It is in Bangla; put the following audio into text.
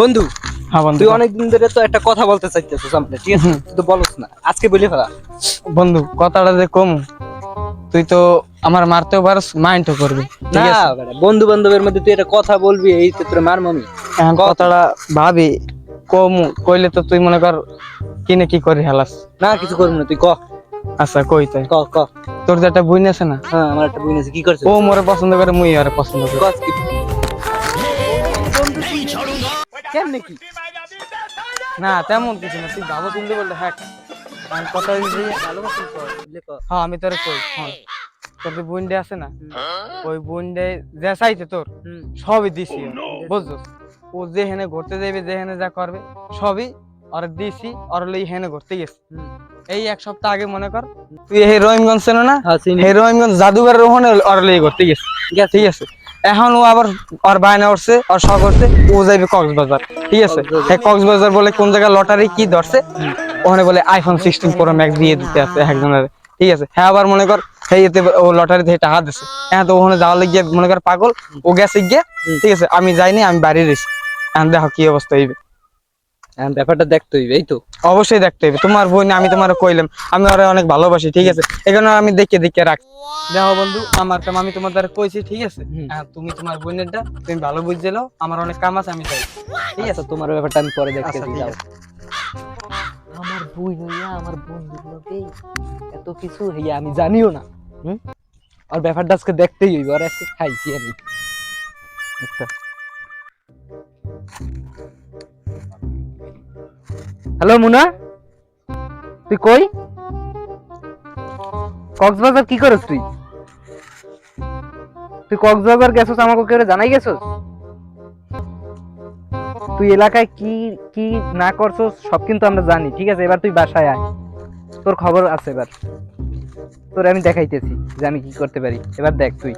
বন্ধু হ্যাঁ বন্ধু তুই অনেকদিন ধরে তো একটা কথা বলতে চাইতেছিস সামনে ঠিক আছে? তুই তো বলস না আজকে বলি ফেলা। বন্ধু কথাটা যে কম তুই তো আমার মারতেও পারস মাইন্ডও করবি ঠিক না বন্ধু বান্ধবের মধ্যে তুই একটা কথা বলবি এই তো তোর মার মামি। এখন কথাটা ভাবি কম কইলে তো তুই মনে কর কিনে কি করি হেলাস। না কিছু করবি না তুই ক। আচ্ছা কই তাই? ক ক। তোর যে একটা বইন আছে না? হ্যাঁ আমার একটা বোন আছে কি করছিস? ও মোরে পছন্দ করে মুই আরে পছন্দ করি। কেমনে কি? না তেমন কিছু না তুই ভাবো চিনতে বললে হ্যাঁ। আমি কথা হ্যাঁ আমি তোরে কই হ্যাঁ তোর যে বোনডে আছে না ওই বোনডে যে চাইছে তোর সবই দিছি বুঝছ ও যেখানে ঘুরতে যাবে যেখানে যা করবে সবই আর দিছি আর লই হেনে ঘুরতে গেছে। এই এক সপ্তাহ আগে মনে কর তুই এই রহিমগঞ্জ চেন না? হ্যাঁ এই রহিমগঞ্জ জাদুঘরের ওখানে আর লই ঘুরতে গেছে। ঠিক আছে? এখন ও আবার আর বায়না উঠছে আর শখ করছে ও যাইবে কক্সবাজার। ঠিক আছে? কক্সবাজার। হ্যাঁ কক্সবাজার বলে কোন জায়গায় লটারি কি ধরছে? ওখানে বলে আইফোন সিক্সটিন প্রো ম্যাক্স দিয়ে দিতে আছে একজনের। ঠিক আছে? হ্যাঁ আবার মনে কর সেই এতে ও লটারি থেকে টাকা দিছে। হ্যাঁ তো ওখানে যাওয়া গিয়ে মনে কর পাগল ও গেছে গিয়ে। ঠিক আছে? আমি যাইনি আমি বাড়ি রয়েছি। এখন দেখো কি অবস্থা হইবে। হ্যাঁ, ব্যাপারটা দেখতে হইবে এই তো। অবশ্যই দেখতে হইবে। তোমার বোন আমি তোমার কইলাম আমি ওরা অনেক ভালোবাসি ঠিক আছে? এখানে আমি দেখে দেখে রাখ দেখো বন্ধু আমার কাম আমি তোমার দ্বারা কইছি ঠিক আছে? তুমি তোমার বোনেরটা তুমি ভালো বুঝে নাও আমার অনেক কাম আছে আমি চাই ঠিক আছে? তোমার ব্যাপারটা আমি পরে দেখতে আচ্ছা, যাও। আমার বই হইয়া আমার বন্ধুর লোকে এত কিছু হইয়া আমি জানিও না হুম? আর ব্যাপারটা আজকে দেখতেই হইবে আর আজকে খাইছি আমি। একটা। হ্যালো মুনা, তুই কই? কক্সবাজার কি করছ তুই? তুই কক্সবাজার গেছস আমাকে কেউ জানাই গেছস? তুই এলাকায় কি কি না করছস সব কিন্তু আমরা জানি, ঠিক আছে? এবার তুই বাসায় আয়। তোর খবর আছে এবার। তোর আমি দেখাইতেছি যে আমি কি করতে পারি। এবার দেখ তুই।